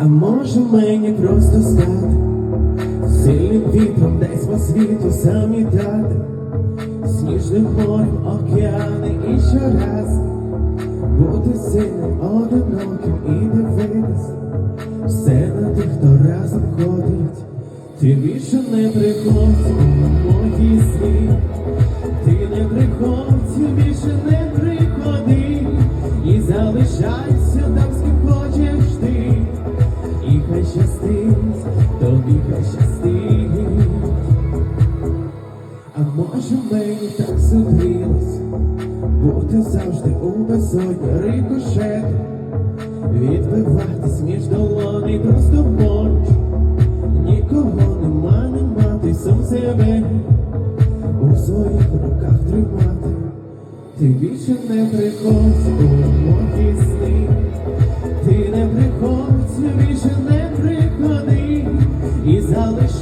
А може мені просто стати сильним вітром десь по світу замітати, сніжним морем океани і щораз бути сильним, одиноким і дивитись все на тих, хто разом ходить. Ти більше не приходь хай щастить. А може мені так зустрілось, бути завжди у безодні рикошету, відбиватись між долоней просто поруч, нікого нема, нема, ти сам себе у своїх руках тримати, ти більше не приходь у мої сни, ти не приходь,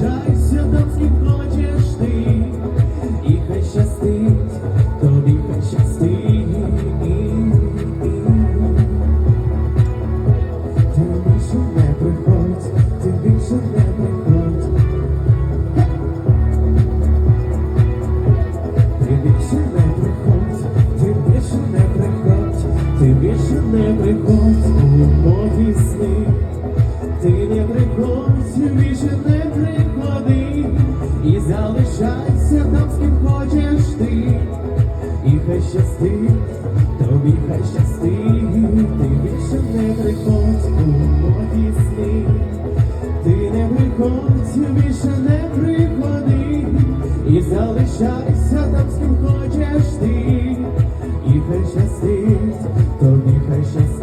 залишайся там, з ким хочеш ти, і хай щастить, тобі хай щастить. Ти більше не приходь, ти більше не приходь. Ти більше не приходь, ти більше не приходь, ти більше не приходь у мої сни. залишайся там, з ким хочеш ти, і хай щастить, тобі хай щастить, ти більше не приходь у мої сни, ти не приходь, більше не приходи, і залишайся там, з ким хочеш ти, і хай щастить, тобі хай щастить.